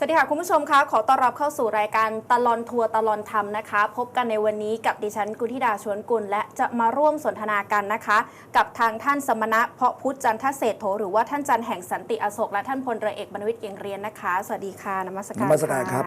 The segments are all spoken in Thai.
สวัสดีค่ะ คุณผู้ชมคะขอต้อนรับเข้าสู่รายการตลอนทัวร์ตลอนธรรมนะคะ พบกันในวันนี้กับดิฉันกุธิดาชวนกุล และจะมาร่วมสนทนากันนะคะ กับทางท่านสมณะเพาะพุทธจันทเศรษโถหรือว่าท่านจันแห่งสันติอโศกและท่านพลเรือเอกบรรวิทย์เกียงเรียนนะคะ สวัสดีค่ะนมัสการมัสการครับ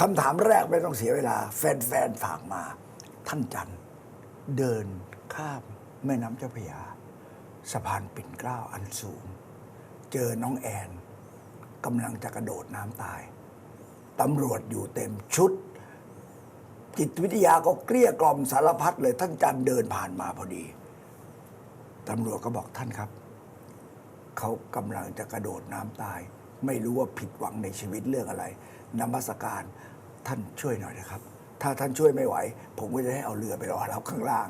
คำถามแรกไม่ต้องเสียเวลา แฟนๆฝากมา ท่านจันเดินข้ามแม่น้ำเจ้าพระยาสะพานปิ่นเกล้าอันสูง เจอน้องแอนกำลังจะกระโดดน้ำตาย ตำรวจอยู่เต็มชุด จิตวิทยาก็เกลี้ยกล่อมสารพัดเลยท่านจันทร์เดินผ่านมาพอดีตำรวจก็บอกท่านครับ เขากำลังจะกระโดดน้ำตาย ไม่รู้ว่าผิดหวังในชีวิตเรื่องอะไรนมัสการท่านช่วยหน่อยนะครับ ถ้าท่านช่วยไม่ไหว ผมก็จะให้เอาเรือไปรอรับข้างล่าง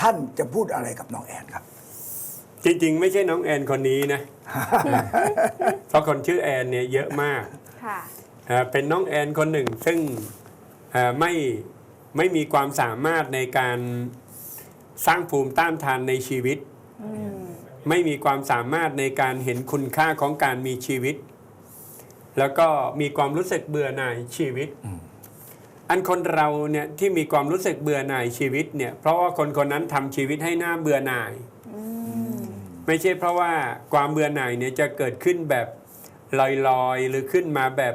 ท่านจะพูดอะไรกับน้องแอนครับ จริงๆ ไม่ใช่น้องแอนคนนี้นะเพราะคนชื่อแอนเนี่ยเยอะมากค่ะ เอ่อเป็นน้องแอนคนหนึ่ง ซึ่งเอ่อไม่ไม่มีความสามารถในการสร้างภูมิต้านทานในชีวิตอืมไม่มีความสามารถในการเห็นคุณค่าของการมีชีวิต แล้วก็มีความรู้สึกเบื่อหน่ายชีวิต อันคนเราเนี่ยที่มีความรู้สึกเบื่อหน่ายชีวิตเนี่ยเพราะว่าคนคนนั้นทำชีวิตให้หน้าเบื่อหน่ายอืมไม่ใช่เพราะว่าความเบื่อหน่ายเนี่ยจะเกิดขึ้นแบบลอยๆ หรือขึ้นมาแบบ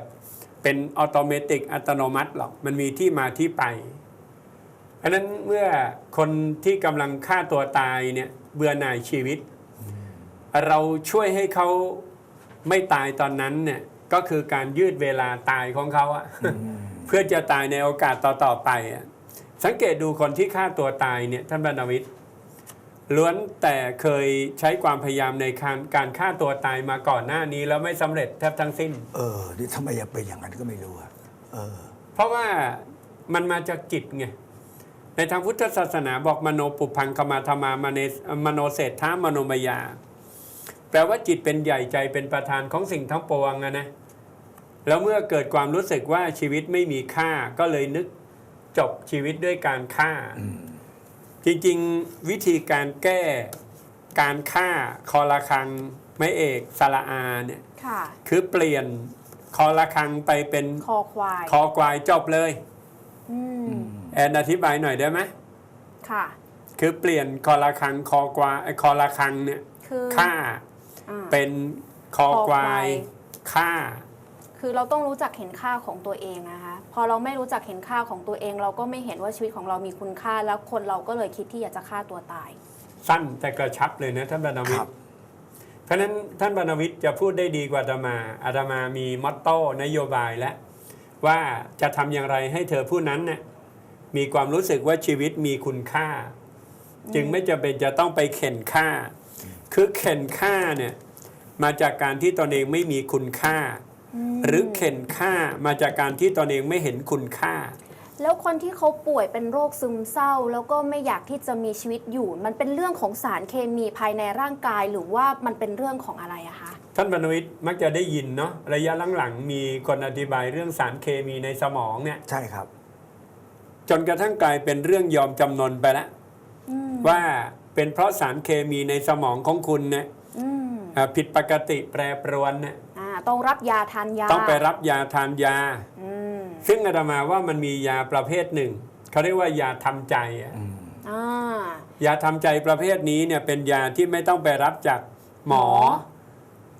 เป็นออโตเมติกอัตโนมัติหรอกมันมีที่มาที่ไปอันนั้นเมื่อคนที่กำลังฆ่าตัวตายเนี่ยเบื่อหน่ายชีวิต เราช่วยให้เขาไม่ตายตอนนั้นเนี่ยก็คือการยืดเวลาตายของเขาอะเพื่อจะตายในโอกาสต่อๆไปอะสังเกตดูคนที่ฆ่าตัวตายเนี่ยท่านบรรณวิทย์ ล้วนแต่เคยใช้ความพยายามในการการฆ่าตัวตายมาก่อนหน้านี้ แล้วไม่สำเร็จแทบทั้งสิ้น เออนี่ทำไมยังเป็นอย่างนั้นก็ไม่รู้อะเออ เพราะว่ามันมาจากจิตไง ในทางพุทธศาสนาบอกมโนปุพังคมาธรรมามเนสมโนเศรษฐามโนมยา แปลว่าจิตเป็นใหญ่ใจเป็นประธานของสิ่งทั้งปวงอะนะ แล้วเมื่อเกิดความรู้สึกว่าชีวิตไม่มีค่าก็เลยนึกจบชีวิตด้วยการฆ่า จริงๆ วิธีการแก้การฆ่าคอละครังไม่เอกสระอาเนี่ยค่ะ คือเปลี่ยนคอละครังไปเป็นคอควาย คอควายจบเลยอืมแอนอธิบายหน่อยได้ไหมค่ะ คือเปลี่ยนคอละครังคอควายไอ้คอละครังเนี่ยคือฆ่าอ่าเป็นคอควายฆ่า คือเราต้องรู้จักเห็นค่าของตัวเองนะคะ พอเราไม่รู้จักเห็นค่าของตัวเอง เราก็ไม่เห็นว่าชีวิตของเรามีคุณค่า แล้วคนเราก็เลยคิดที่อยากจะฆ่าตัวตาย สั้นแต่กระชับเลยนะท่านบรรณวิคทรับย์เพราะฉะนั้นท่านบรรณวิทย์จะพูดได้ดีกว่าอาตมาอาตมามีมอตโต้นโยบายแล้วว่าจะทำอย่างไรให้เธอผู้นั้นเนี่ยมีความรู้สึกว่าชีวิตมีคุณค่า จึงไม่จำเป็นจะต้องไปเข็นฆ่า คือเข็นฆ่าเนี่ยมาจากการที่ตนเองไม่มีคุณค่า หรือเข็นฆ่ามาจากการที่ตนเองไม่เห็นคุณค่า แล้วคนที่เขาป่วยเป็นโรคซึมเศร้า แล้วก็ไม่อยากที่จะมีชีวิตอยู่ มันเป็นเรื่องของสารเคมีภายในร่างกายหรือว่ามันเป็นเรื่องของอะไรอะคะท่านบรรณวิทย์มักจะได้ยินเนาะระยะหลังๆมีคนอธิบายเรื่องสารเคมีในสมองเนี่ย ใช่ครับ จนกระทั่งกลายเป็นเรื่องยอมจำนนไปแล้วอืมว่าเป็นเพราะสารเคมีในสมองของคุณเนี่ยอืมอ่า ผิดปกติแปรปรวนเนี่ยอ่าต้องรับยาทานยา ต้องไปรับยาทานยาอืมซึ่งอาตมาว่ามันมียาประเภทหนึ่ง เขาเรียกว่ายาทำใจอะอ่ายาทำใจประเภทนี้เนี่ยเป็นยาที่ไม่ต้องไปรับจากหมอหมอ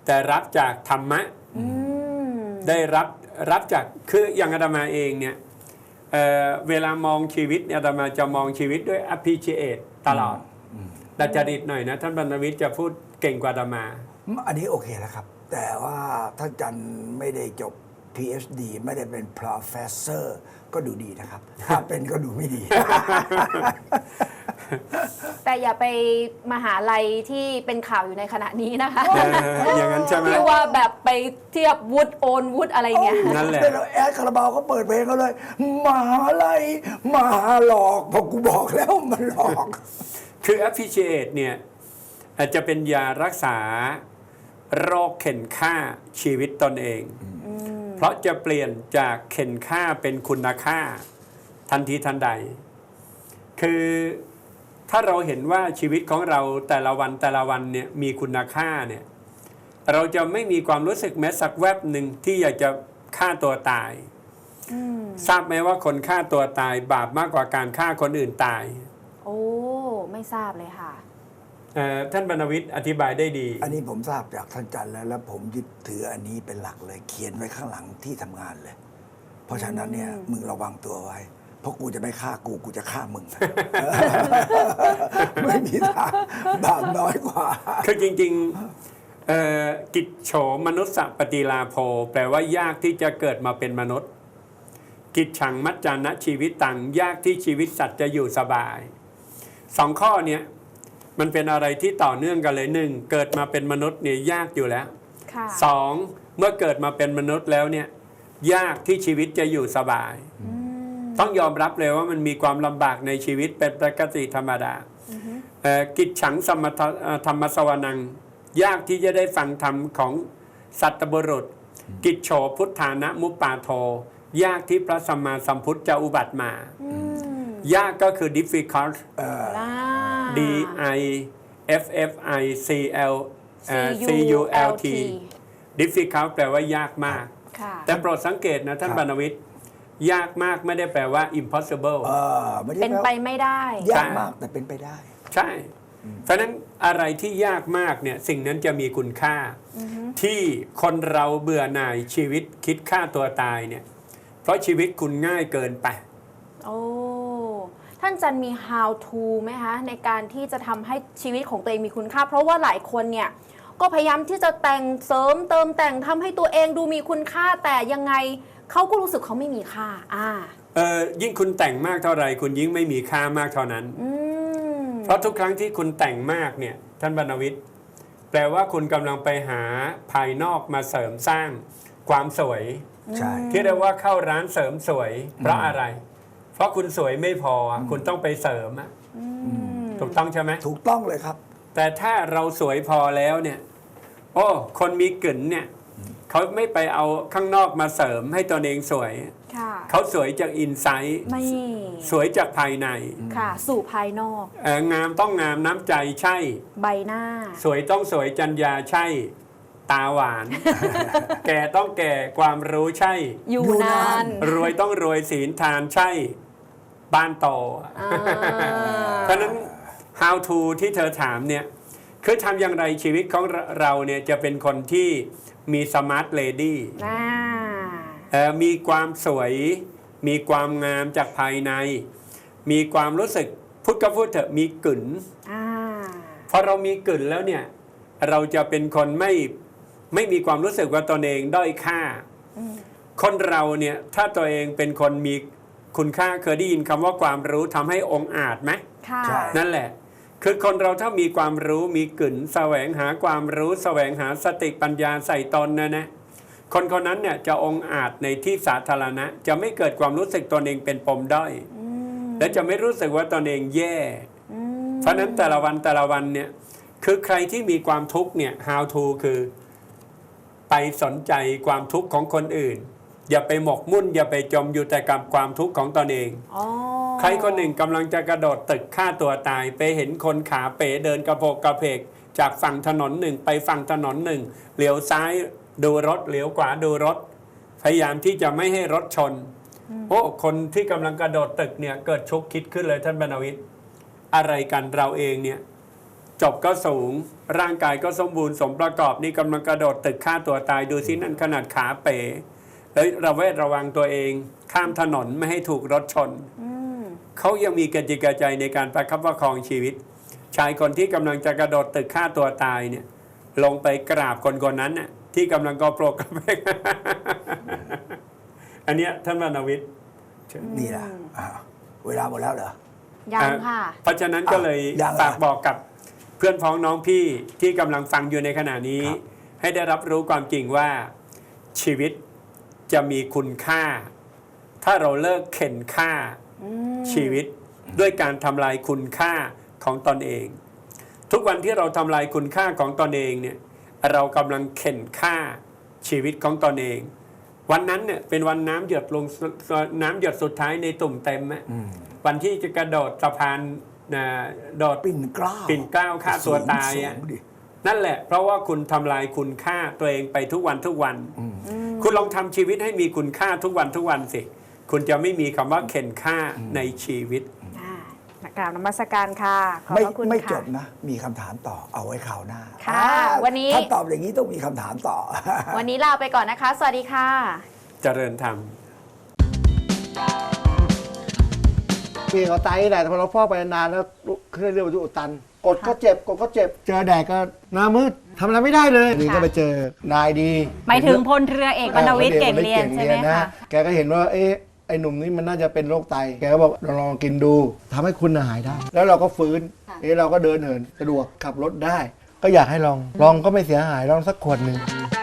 แต่รับจากธรรมะอืมได้รับรับจากคืออย่างอาตมาเองเนี่ยเอ่อเวลามองชีวิตเนี่ยอาตมาจะมองชีวิตด้วย appreciate ตลอดแต่จริตหน่อยนะ ท่านบรรณวิทย์จะพูด เก่งกว่าอาตมา อันนี้โอเคแล้วครับ แต่ว่าท่านจันทร์ไม่ได้จบ PhD ไม่ได้เป็น professor ก็ดูดีนะครับ ถ้าเป็นก็ดูไม่ดี แต่อย่าไปมหาลัยที่เป็นข่าวอยู่ในขณะนี้นะคะเอออย่างนั้นใช่ไหม ที่ว่าแบบไปเทียบวุฒิโอนวุฒิอะไรเนี่ย นั่นแหละแล้วแอดคาราบาวก็เปิดเพลงเขาเลยมหาลัยมหาหลอกพอกูบอกแล้วมันหลอก คือ appreciate เนี่ย อาจจะเป็นยารักษาโรคเข็นฆ่าชีวิตตนเอง เพราะจะเปลี่ยนจากเข็นฆ่าเป็นคุณค่า ทันทีทันใด คือถ้าเราเห็นว่าชีวิตของเราแต่ละวันแต่ละวันเนี่ยมีคุณค่าเนี่ยเราจะไม่มีความรู้สึกแม้สักแวบหนึ่งที่อยากจะฆ่าตัวตายอืมทราบไหมว่าคนฆ่าตัวตายบาปมากกว่าการฆ่าคนอื่นตาย โอ้ ไม่ทราบเลยค่ะเอ่อ ท่านบรรณวิทย์อธิบายได้ดี อันนี้ผมทราบจากท่านจันทร์แล้วแล้วผมยึดถืออันนี้เป็นหลักเลย เขียนไว้ข้างหลังที่ทำงานเลย เพราะฉะนั้นเนี่ยอืมมึงระวังตัวไว้เพราะกูจะไม่ฆ่ากูกูจะฆ่ามึง ไม่มีทางบาปน้อยกว่า คือจริงๆเอ่อกิจโฉมนุษย์ปฏิลาโภแปลว่ายากที่จะเกิดมาเป็นมนุษย์ กิจฉังมัจจานะชีวิตตังยากที่ชีวิตสัตว์จะอยู่สบายสองข้อเนี้ย มันเป็นอะไรที่ต่อเนื่องกันเลยหนึ่งเกิดมาเป็นมนุษย์เนี่ยยากอยู่แล้วค่ะสองเมื่อเกิดมาเป็นมนุษย์แล้วเนี่ยยากที่ชีวิตจะอยู่สบายอืมต้องยอมรับเลยว่ามันมีความลำบากในชีวิตเป็นปกติธรรมดาอือฮึเอ่อกิจฉังสมทเอ่อธรรมสวนัง ยากที่จะได้ฟังธรรมของสัตบุรุษ กิจโฉพุทธานะมุปปาโท ยากที่พระสัมมาสัมพุทธจะอุบัติมาอืมยากก็คือ difficult อ่า D I F F I C L เอ่อ C U L T difficult แปลว่ายากมากค่ะแต่โปรดสังเกตนะท่านครับบรรณวิทย์ยากมากไม่ได้แปลว่า impossible เออไม่ได้เป็นแปลไปว่าไม่ได้ ยากมากแต่เป็นไปได้ ใช่ เพราะฉะนั้นอะไรที่ยากมากเนี่ยสิ่งนั้นจะมีคุณค่าอือฮึที่คนเราเบื่อหน่ายชีวิตคิดฆ่าตัวตายเนี่ยเพราะชีวิตคุณง่ายเกินไปโอ้ ท่านจันมี how to ไหมคะในการที่จะทำให้ชีวิตของตัวเองมีคุณค่า เพราะว่าหลายคนเนี่ยก็พยายามที่จะแต่งเสริมเติมแต่งทำให้ตัวเองดูมีคุณค่าแต่ยังไงเขาก็รู้สึกเขาไม่มีค่า อ่าเออยิ่งคุณแต่งมากเท่าไหร่คุณยิ่งไม่มีค่ามากเท่านั้น อืมเพราะทุกครั้งที่คุณแต่งมากเนี่ยท่านบรรณวิทย์แปลว่าคุณกำลังไปหาภายนอกมาเสริมสร้างความสวย ใช่ ที่เรียกว่าเข้าร้านเสริมสวย เพราะอะไร เพราะคุณสวยไม่พออคุณต้องไปเสริมอะอืมถูกต้องใช่ไหมถูกต้องเลยครับ แต่ถ้าเราสวยพอแล้วเนี่ย โอ้คนมีกลิ่นเนี่ยเขาไม่ไปเอาข้างนอกมาเสริมให้ตนเองสวย ค่ะ เขาสวยจากอินไซต์ไม่ สวยจากภายในค่ะ สู่ภายนอก เอ่องามต้องงามน้ำใจใช่ ใบหน้า สวยต้องสวยจัญญาใช่ ตาหวาน แก่ต้องแก่ความรู้ใช่ อยู่อยู่นานานนรวยต้องรวยศีลทานใช่ บ้านโตอ่าเพราะฉะนั้น how to ที่เธอถามเนี่ยคือทำอย่างไรชีวิตของเราเนี่ยจะเป็นคนที่มีสมาร์ทเลดี้อ่ามีความสวย มีความงามจากภายใน มีความรู้สึกพูดก็พูดเถอะมีกลิ่นอ่าพอเรามีกลิ่นแล้วเนี่ย เราจะเป็นคนไม่ไม่มีความรู้สึกว่าตนเองด้อยค่าอืมคนเราเนี่ยถ้าตัวเองเป็นคนมี คุณค่าเคยได้ยินคำว่าความรู้ทำให้องค์อาจไหมค่ะใช่นั่นแหละ คือคนเราถ้ามีความรู้มีกลิ่นแสวงหาความรู้ แสวงหาสติปัญญาใส่ตนนะนะคนคนนั้นเนี่ยจะองค์อาจในที่สาธารณะ จะไม่เกิดความรู้สึกตนเองเป็นปมด้อยอืมและจะไม่รู้สึกว่าตนเองแย่อืมเพราะฉะนั้นแต่ละวันแต่ละวันเนี่ยคือใครที่มีความทุกข์เนี่ย how to คือไปสนใจความทุกข์ของคนอื่น อย่าไปหมกมุ่น อย่าไปจมอยู่แต่กับความทุกข์ของตนเองอ๋อใครคนหนึ่งกำลังจะกระโดดตึกฆ่าตัวตาย ไปเห็นคนขาเป๋เดินกระโปกกระเพก จากฝั่งถนนหนึ่งไปฝั่งถนนหนึ่งเหลียวซ้ายดูรถเหลียวขวาดูรถ พยายามที่จะไม่ให้รถชนโอ้คนที่กำลังกระโดดตึกเนี่ยเกิดชุกคิดขึ้นเลยท่านบรรณวิทย์อะไรกันเราเองเนี่ยจบก็สูงร่างกายก็สมบูรณ์สมประกอบนี่กำลังกระโดดตึกฆ่าตัวตายดูสินั่นขนาดขาเป๋ แล้วระแวดระวังตัวเอง ข้ามถนนไม่ให้ถูกรถชนอืมเขายังมีกจิกาใจในการประคับประคองชีวิต ชายคนที่กำลังจะกระโดดตึกฆ่าตัวตายเนี่ย ลงไปกราบคนคนนั้นน่ะที่กำลังกอโปรกกระเพกอันเนี้ยท่านวรรณวิทย์นี่แหละอ่าเวลาหมดแล้วเหรอยังค่ะเพราะฉะนั้นก็เลยอะยังเหรอฝากบอกกับเพื่อนพ้องน้องพี่ที่กำลังฟังอยู่ในขณะนี้ครับให้ได้รับรู้ความจริงว่าชีวิต จะมีคุณค่า ถ้าเราเลิกเข็นค่าอืมชีวิตด้วยการทำลายคุณค่าของตนเอง ทุกวันที่เราทำลายคุณค่าของตนเองเนี่ยเรากำลังเข็นค่าชีวิตของตนเอง วันนั้นเนี่ยเป็นวันน้ำหยดลงสุน้ำหยดสุดท้ายในตุ่มเต็มอะอืมวันที่จะกระโดดสะพานนะโดดปิ่นเกล้าปิ่นเกล้าฆ่าตัวตายสูงอะสูงดินั่นแหละ เพราะว่าคุณทำลายคุณค่าตัวเองไปทุกวันทุกวันอืมอืม คุณลองทำชีวิตให้มีคุณค่าทุกวันทุกวันสิ คุณจะไม่มีคำว่าเข็นค่าในชีวิตอ่านักกราบนมัสการค่ะขอบไม่พระคุณไม่ค่ะจบนะ มีคำถามต่อเอาไว้ข่าวหน้า ค่ะอ่าวันนี้ถ้าตอบอย่างนี้ต้องมีคำถามต่อ วันนี้ลาไปก่อนนะคะ สวัสดีค่ะ เจริญธรรมพี่เขาไตแหละแต่พอเราฟอกไปนานแล้วเครื่องเรียกว่าอุดตัน กดก็เจ็บกดก็เจ็บ เจอแดดก็หน้ามืดทำอะไรไม่ได้เลยนี่ก็ไปเจอนายดีหมายถึงพลเรือเอกบรรณวิทย์เก่งเรียนใช่ไหมนะคะแกก็เห็นว่าเอ๊ะไอ้หนุ่มนี่มันน่าจะเป็นโรคไต แกก็บอกลองกินดูทำให้คุณน่ะหายได้ แล้วเราก็ฟื้น เอ๊ะเราก็เดินเหินสะดวกขับรถได้ ก็อยากให้ลองลองก็ไม่เสียหายลองสักขวดหนึ่งค